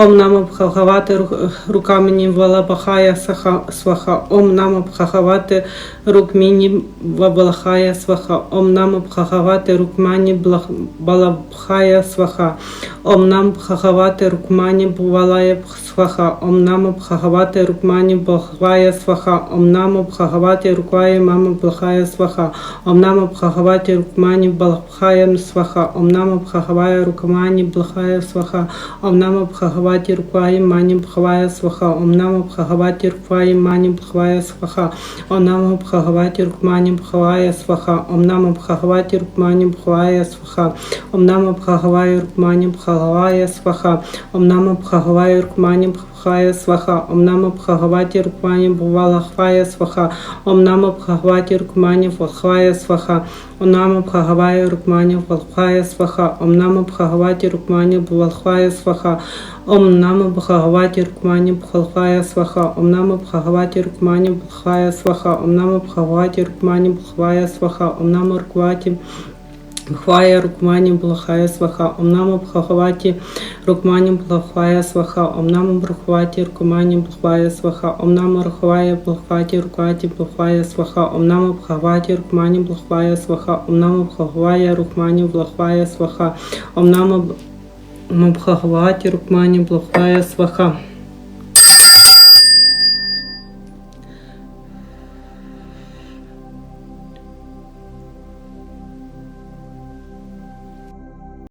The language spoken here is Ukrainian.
Ом намо бхагавати ру- рукамені валабахая сваха. Ом намо бхагавати рукміні вабалахая сваха. Ом намо бхагавати рукмані балабхая сваха. Ом нам бхагавати рукмані бувалая сваха. Ом намо бхагавати рукмані блахвая сваха. Ом намо бхагавати руквая мама блахая сваха. Ом намо бхагавати рукмані балабхая сваха. Ом намо бхагавая рукмані блахая сваха. Ом намо бхагавати руквая мані бхавая сваха. Ом намо бхагавати руквая мані бхавая сваха. Ом намо бхагавати рукмані бхавая сваха. Ом намо бхагавати рукмані бхавая сваха. Ом намо бхагавая рукмані бхавая сваха. Ом намо бхагавая рукмані бхавая сваха. Ом намо бхагавати рукмані бхавалахвая сваха. Ом намо бхагавати рукмані валхвая сваха. Ом намо бхагавая рукмані валхвая сваха. Ом намо бхагавати рукмані валхвая сваха. Ом намо бхагавати рукмані бхалхая сваха. Ом намо бхагавати рукмані бхалхая сваха. Ом намо бхагавати рукмані бхалхая сваха. Ом намо Бхвая Рукмані Блахая Сваха, Ом Намо Бхагаваті Рукмані Блахвая Сваха, Ом Намо Брахваті Рукмані Блахвая Сваха, Ом Намо Рахвая Блахваті Рукаті Блахвая Сваха, Ом Намо Бхагаваті Рукмані Блахвая Сваха, Ом Намо Бхагавая Рукмані Блахвая Сваха, Ом Намо Бхагаваті Рукмані Блахвая Сваха.